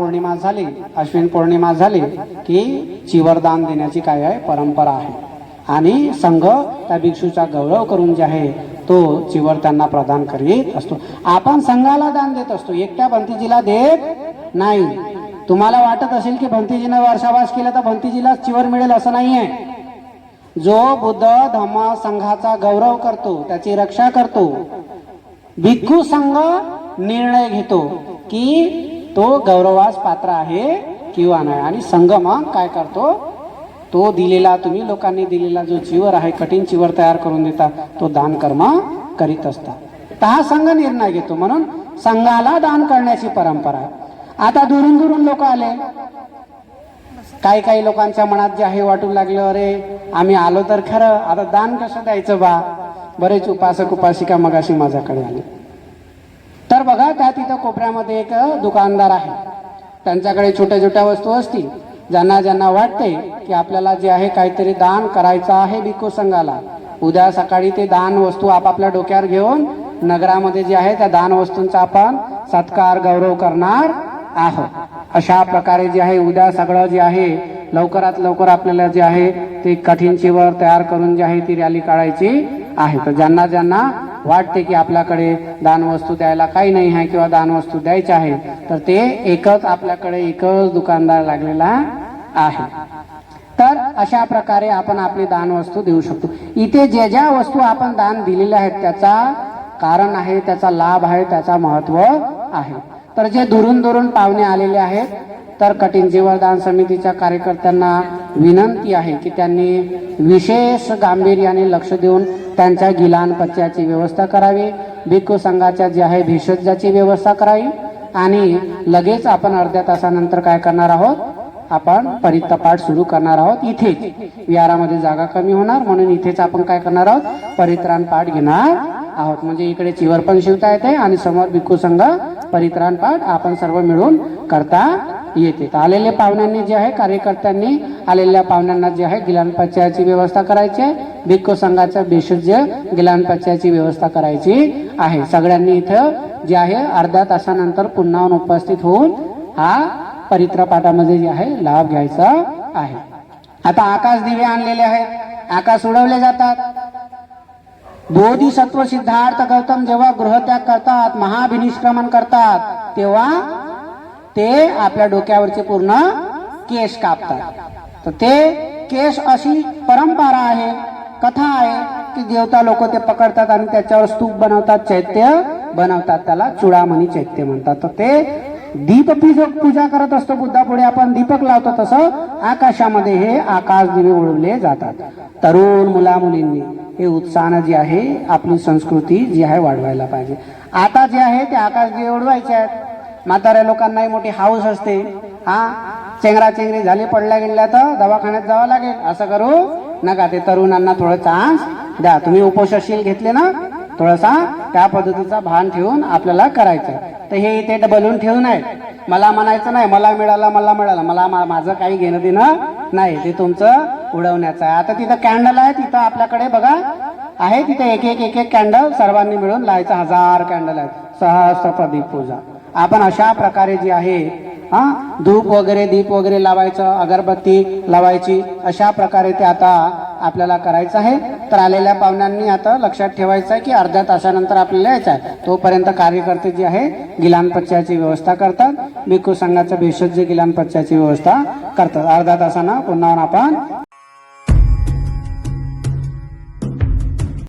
पौर्णिमा झाली अश्विन पौर्णिमा झाली की चिवरदान देण्याची काय आहे? परंपरा आहे. आणि संघ त्या भिक्षूचा गौरव करून जे आहे तो चिवर त्यांना प्रदान करीत असतो. आपण संघाला दान देत असतो. एकट्या भंतीजीला देत नाही. तुम्हाला वाटत असेल की भंतीजीनं वर्षावास केला तर भंतीजीला चिवर मिळेल असं नाही आहे जो बुद्ध धम्म संघाचा गौरव करतो त्याची रक्षा करतो भिक्खू संघ निर्णय घेतो की तो गौरवास पात्र आहे किंवा नाही? आणि संघ मग काय करतो? तो दिलेला तुम्ही लोकांनी दिलेला जो चिवर आहे कठीण चिवर तयार करून देतात तो दान कर्म करीत असतात तर हा संघ निर्णय घेतो. म्हणून संघाला दान करण्याची परंपरा आहे. आता दुरून दुरून लोक आले. काही काही लोकांच्या मनात जे आहे वाटू लागलं अरे आम्ही आलो तर खरं. आता दान कसं द्यायचं बा? बरेच उपासक उपासिका मगाशी माझ्याकडे आले. दुकानदार बघा त्या तिथं कोपऱ्यामध्ये एक दुकानदार आहे. त्यांच्याकडे छोट्या छोट्या वस्तू असतील. ज्यांना ज्यांना वाटते की आपल्याला जे आहे काहीतरी दान करायचं आहे भिक्खू संघाला उद्या सकाळी ते दान वस्तू आपापल्या डोक्यावर घेऊन नगरामध्ये जे आहे त्या दान वस्तूंचा आपण सत्कार गौरव करणार आहोत. अशा प्रकारे जे आहे उद्या सगळं जे आहे लवकरात लवकर आपल्याला जे आहे ते कठीण तयार करून जे आहे ती रॅली काढायची आहे. तर ज्यांना ज्यांना वाटते की आपल्याकडे दान वस्तू द्यायला काही नाही आहे किंवा दानवस्तू द्यायच्या आहे तर ते एकच आपल्याकडे एकच दुकानदार लागलेला आहे. तर अशा प्रकारे आपण आपली दानवस्तू देऊ शकतो. इथे ज्या ज्या वस्तू आपण दान दिलेल्या आहेत त्याचा कारण आहे त्याचा लाभ आहे त्याचा महत्त्व आहे. तर जे दुरून दुरून पाहुणे आलेले आहेत तर कठीण जीवदान समितीच्या कार्यकर्त्यांना विनंती आहे की त्यांनी विशेष गांभीर्याने लक्ष देऊन त्यांच्या गिलान पच्च्याची व्यवस्था करावी भिक्खू संघाच्या जे आहे भेषजाची व्यवस्था करावी आणि लगेच आपण अर्ध्या तासानंतर काय करणार आहोत? आपण परितपाठ सुरू करणार आहोत इथेच. विहारामध्ये जागा कमी होणार म्हणून इथेच आपण काय करणार आहोत? परित्राण पाठ घेणार आहोत. म्हणजे इकडे चिवर पण शिवता येते आणि समोर भिक्खू संघ परित्राण पाठ आपण सर्व मिळून करता येते. आलेल्या पाहुण्यांनी जे आहे कार्यकर्त्यांनी आलेल्या पाहुण्यांना जे आहे गिलानपचयाची व्यवस्था करायची. आहे भिक्खू संघाच्या बेशुद्ध गिलानपचयाची व्यवस्था करायची आहे. सगळ्यांनी इथं जे आहे अर्ध्या तासानंतर पुन्हा उपस्थित होऊन हा परित्रपाठामध्ये जे आहे लाभ घ्यायचा आहे. आता आकाश दिवे आणलेले आहेत. आकाश उडवले जातात. बोधिसत्व सिद्धार्थ गौतम जेव्हा गृहत्याग करतात महाभिनिष्क्रमण करतात तेव्हा ते आपल्या डोक्यावरचे पूर्ण केस कापतात. तर ते केस अशी परंपरा आहे कथा आहे की देवता लोक ते पकडतात आणि त्याच्यावर स्तूप बनवतात चैत्य बनवतात. त्याला चुडामणी चैत्य म्हणतात. तर ते दीप पूजा करत असतो बुद्धापुढे आपण दीपक लावतो तसं आकाशामध्ये हे आकाश दिवे उडवले जातात. तरुण मुला मुलींनी हे उत्साहानं जी आहे आपली संस्कृती जी आहे वाढवायला पाहिजे. आता जे आहे ते आकाश दिवे उडवायचे आहेत. म्हाताऱ्या लोकांनाही मोठी हाऊस असते. हा? चेंगरा चेंगरी झाली पडल्या गेल्या तर दवाखान्यात जावं लागेल. असं करू नका. ते तरुणांना थोडं चान्स द्या. तुम्ही उपोषशील घेतले ना? थोडासा त्या पद्धतीचा भान ठेवून आपल्याला करायचं. तर हे इथे बलून ठेवून आहे मला म्हणायचं नाही. मला मिळाला मला मिळाला. मला मा- माझं काही घेणं देणं नाही. ते तुमचं उडवण्याचं आहे. आता तिथं कॅन्डल आहे. तिथं आपल्याकडे बघा. आहे तिथे एक एक एक एक कॅन्डल सर्वांनी मिळून लावायचं हजार कॅन्डल आहेत. सहस्त्र प्रदीप पूजा. आपण अशा प्रकारे जी आहे हा धूप वगैरे दीप वगैरे लावायचं अगरबत्ती लावायची अशा प्रकारे ते आता आपल्याला करायचं आहे. तर आलेल्या पाहुण्यांनी आता लक्षात ठेवायचं आहे की अर्ध्या तासानंतर आपल्याला यायचं आहे. तोपर्यंत कार्यकर्ते जे आहे गिलानपत्याची व्यवस्था करतात. भिक्खू संघाचं भेषज जे गिलानपत्याची व्यवस्था करतात. अर्ध्या तासानं पुन्हा आपण